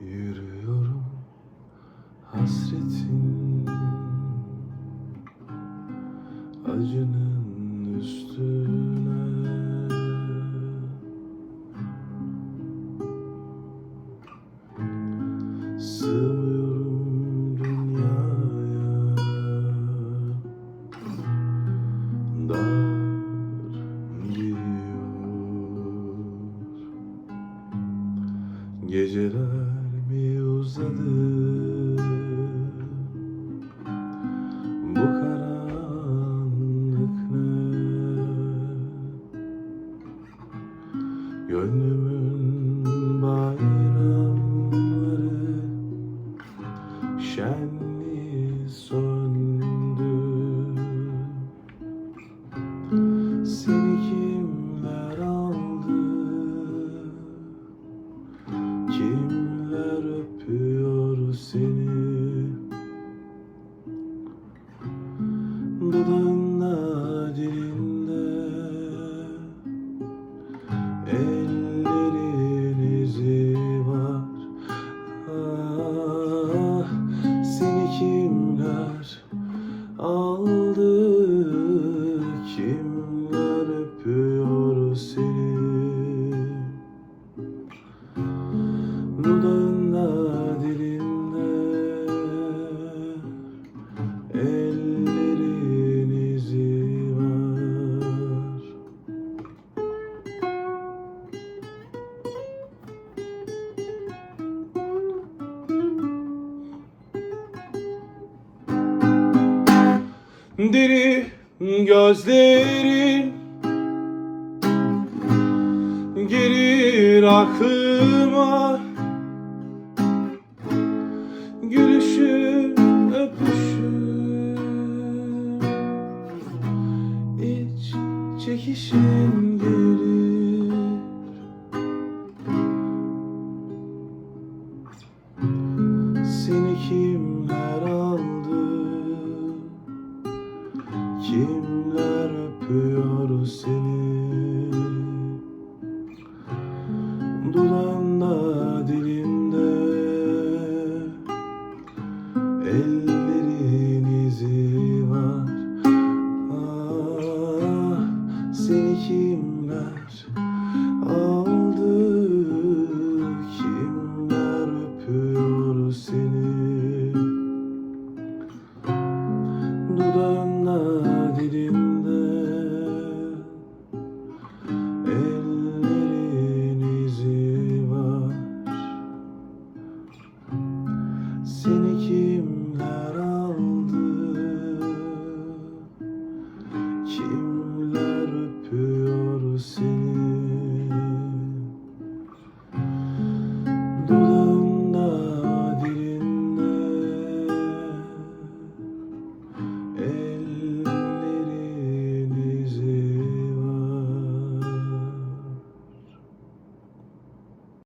Yürüyorum hasretin acının üstüne. Sığmıyorum dünyaya gidiyor Geceler mi uzadı? Bu karanlık ne? Gönlümün bayramları Dudağında dilinde. Ellerin izi var. Diri gözlerin Gelir aklıma İç çekişin gelir. Seni kimler aldı? Kimler öpüyor seni mundo. da